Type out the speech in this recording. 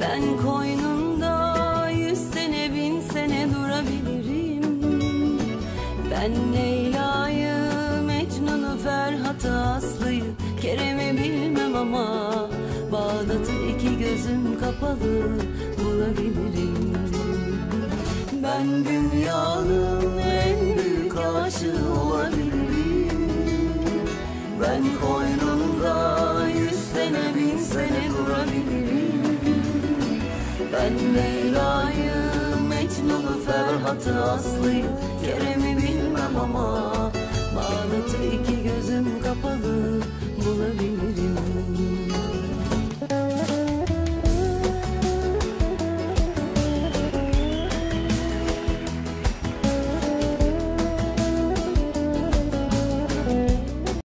Ben koynunda sene bin sene durabilirim. Ben Leyla'yı, Mecnun'u, Ferhat'ı, Aslı'yı Kerem'i bilmem ama Bağdat'ı iki gözüm kapalı bulabilirim. Ben dünyanın en büyük aşığı olabilirim. Ben koynumda Ben Leyla'yı, Mecnun'u, Ferhat'ı, Aslı'yı Kerem'i